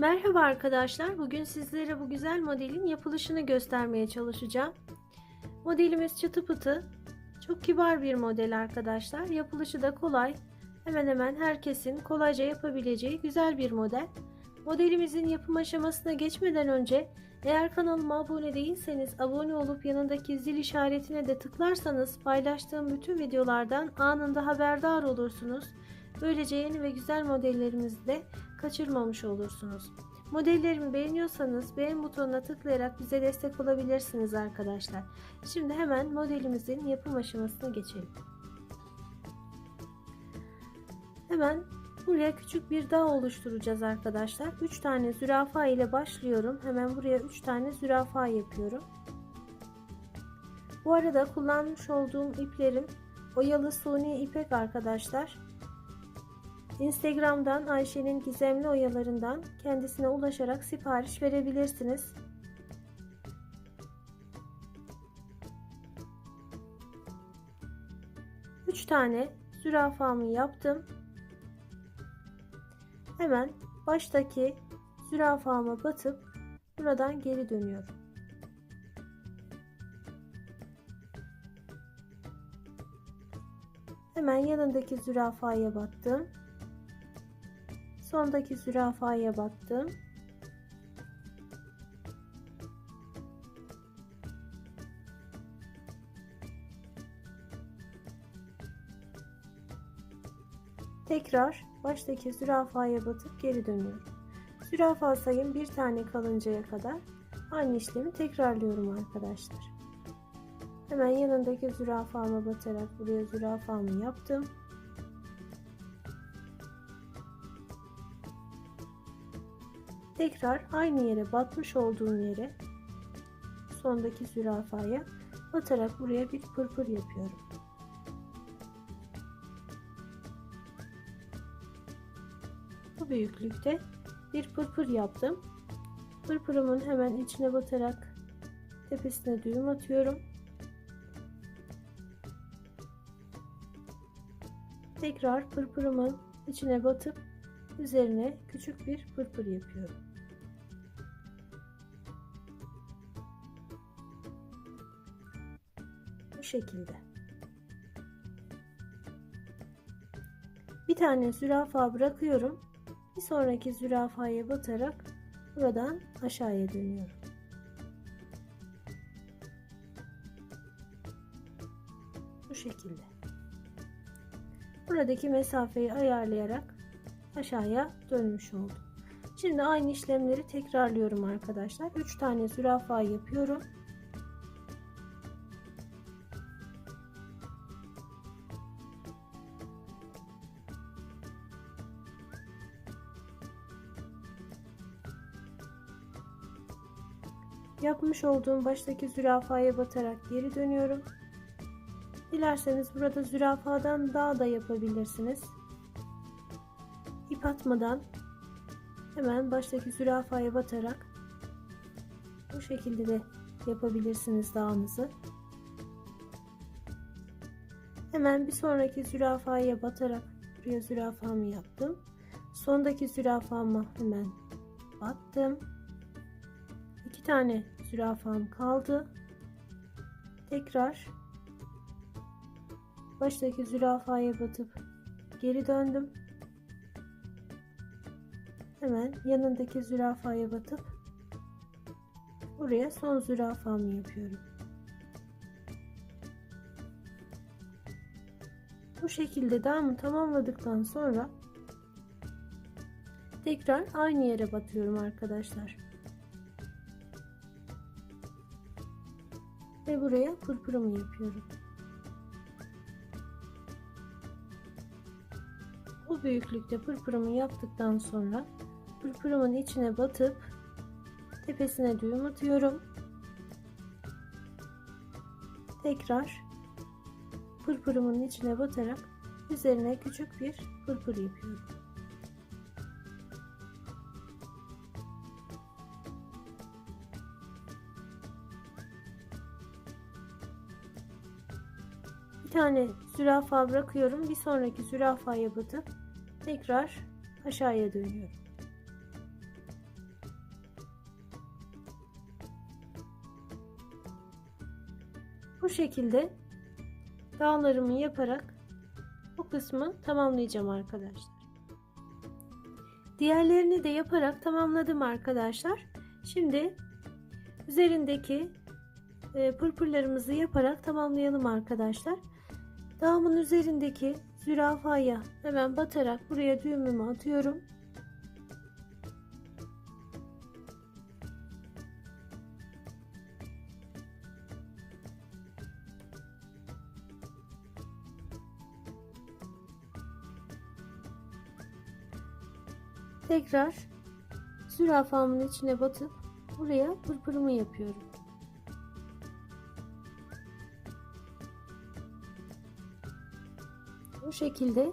Merhaba arkadaşlar. Bugün sizlere bu güzel modelin yapılışını göstermeye çalışacağım. Modelimiz çıtı pıtı. Çok kibar bir model arkadaşlar. Yapılışı da kolay. Hemen hemen herkesin kolayca yapabileceği güzel bir model. Modelimizin yapım aşamasına geçmeden önce eğer kanalıma abone değilseniz abone olup yanındaki zil işaretine de tıklarsanız paylaştığım bütün videolardan anında haberdar olursunuz. Böylece yeni ve güzel modellerimizi de kaçırmamış olursunuz. Modellerimi beğeniyorsanız beğen butonuna tıklayarak bize destek olabilirsiniz arkadaşlar. Şimdi hemen modelimizin yapım aşamasına geçelim. Hemen buraya küçük bir dağ oluşturacağız arkadaşlar. 3 tane zürafa ile başlıyorum. Hemen buraya 3 tane zürafa yapıyorum. Bu arada kullanmış olduğum iplerim oyalı suni ipek arkadaşlar. Instagram'dan Ayşe'nin gizemli oyalarından kendisine ulaşarak sipariş verebilirsiniz. Üç tane zürafamı yaptım. Hemen baştaki zürafama batıp buradan geri dönüyorum. Hemen yanındaki zürafaya battım. Sondaki zürafaya battım. Tekrar baştaki zürafaya batıp geri dönüyorum. Zürafa sayım bir tane kalıncaya kadar aynı işlemi tekrarlıyorum arkadaşlar. Hemen yanındaki zürafama batarak buraya zürafamı yaptım. Tekrar aynı yere batmış olduğum yere sondaki zürafaya batarak buraya bir pırpır yapıyorum. Bu büyüklükte bir pırpır yaptım. Pırpırımın hemen içine batarak tepesine düğüm atıyorum. Tekrar pırpırımın içine batıp üzerine küçük bir pırpır yapıyorum. Bu şekilde. Bir tane zürafa bırakıyorum. Bir sonraki zürafaya batarak buradan aşağıya dönüyorum. Bu şekilde. Buradaki mesafeyi ayarlayarak aşağıya dönmüş oldum. Şimdi aynı işlemleri tekrarlıyorum arkadaşlar. 3 tane zürafa yapıyorum. Yapmış olduğum baştaki zürafaya batarak geri dönüyorum. Dilerseniz burada zürafadan daha da yapabilirsiniz. İp atmadan hemen baştaki zürafaya batarak bu şekilde de yapabilirsiniz dağınızı. Hemen bir sonraki zürafaya batarak buraya zürafamı yaptım. Sondaki zürafama hemen battım. İki tane zürafam kaldı. Tekrar baştaki zürafaya batıp geri döndüm. Hemen yanındaki zürafaya batıp buraya son zürafamı yapıyorum. Bu şekilde dağımı tamamladıktan sonra tekrar aynı yere batıyorum arkadaşlar. Ve buraya pırpırımı yapıyorum. Bu büyüklükte pırpırımı yaptıktan sonra pırpırımın içine batıp tepesine düğüm atıyorum. Tekrar pırpırımın içine batarak üzerine küçük bir pırpır yapıyorum. tane zürafa bırakıyorum. Bir sonraki zürafaya batıp tekrar aşağıya dönüyorum. Bu şekilde dağlarımı yaparak bu kısmı tamamlayacağım arkadaşlar. Diğerlerini de yaparak tamamladım arkadaşlar. Şimdi üzerindeki e, pırpırlarımızı yaparak tamamlayalım arkadaşlar. Dağımın üzerindeki zürafaya hemen batarak buraya düğümümü atıyorum. Tekrar zürafamın içine batıp buraya pırpırımı yapıyorum. Şekilde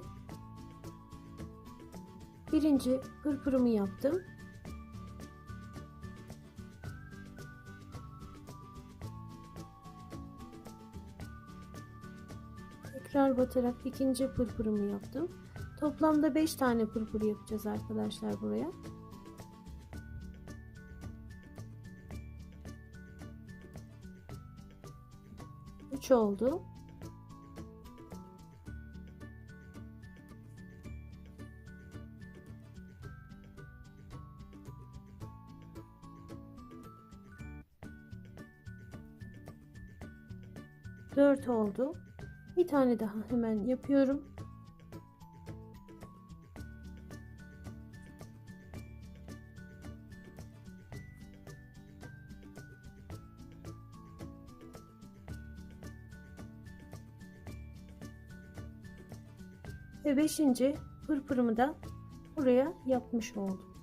birinci pırpırımı yaptım. Tekrar batarak ikinci pırpırımı yaptım. Toplamda 5 tane pırpır yapacağız arkadaşlar buraya. Üç oldu. Oldu. Bir tane daha hemen yapıyorum. Ve beşinci pırpırımı da buraya yapmış oldum.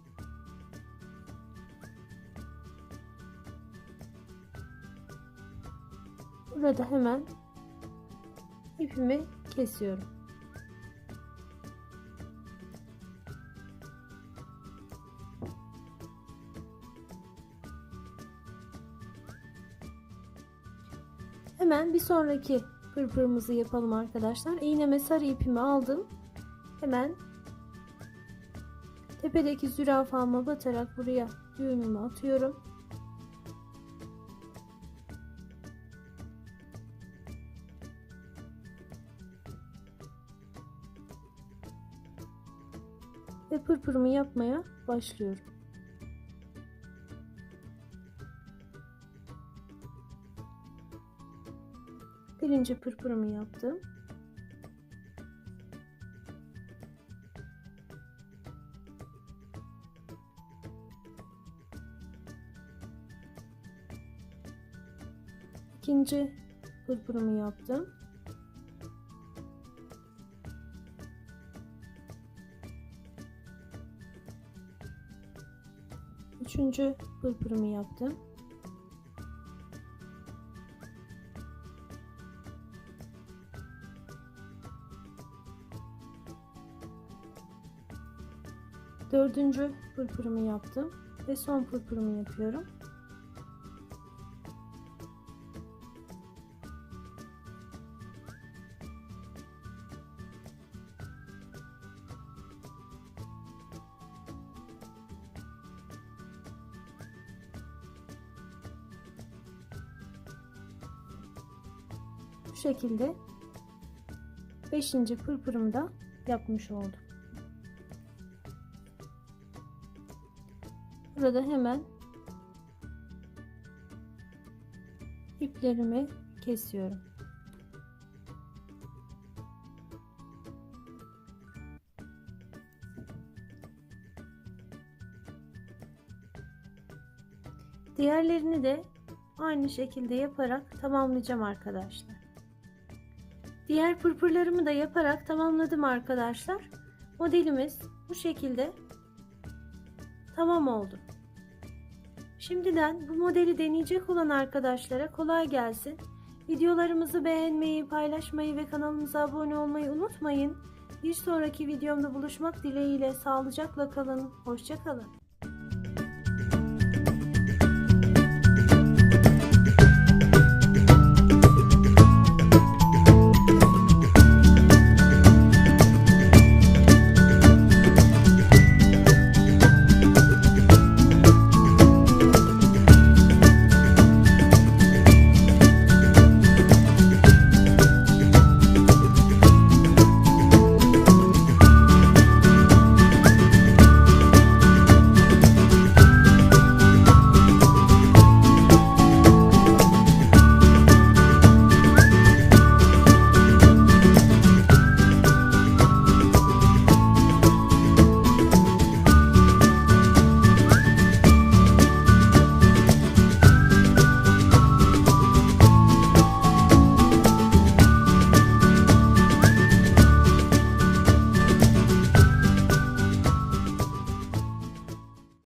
Burada hemen ipimi kesiyorum. Hemen bir sonraki pırpırımızı yapalım arkadaşlar. İğneme sarı ipimi aldım. Hemen tepedeki zürafama batarak buraya düğümümü atıyorum. Ve pırpırımı yapmaya başlıyorum. Birinci pırpırımı yaptım. İkinci pırpırımı yaptım. Üçüncü pırpırımı yaptım. Dördüncü pırpırımı yaptım ve son pırpırımı yapıyorum. Şekilde 5. pırpırımı da yapmış oldum. Burada hemen iplerimi kesiyorum. Diğerlerini de aynı şekilde yaparak tamamlayacağım arkadaşlar. Diğer pırpırlarımı da yaparak tamamladım arkadaşlar. Modelimiz bu şekilde tamam oldu. Şimdiden bu modeli deneyecek olan arkadaşlara kolay gelsin. Videolarımızı beğenmeyi, paylaşmayı ve kanalımıza abone olmayı unutmayın. Bir sonraki videomda buluşmak dileğiyle sağlıcakla kalın. Hoşçakalın.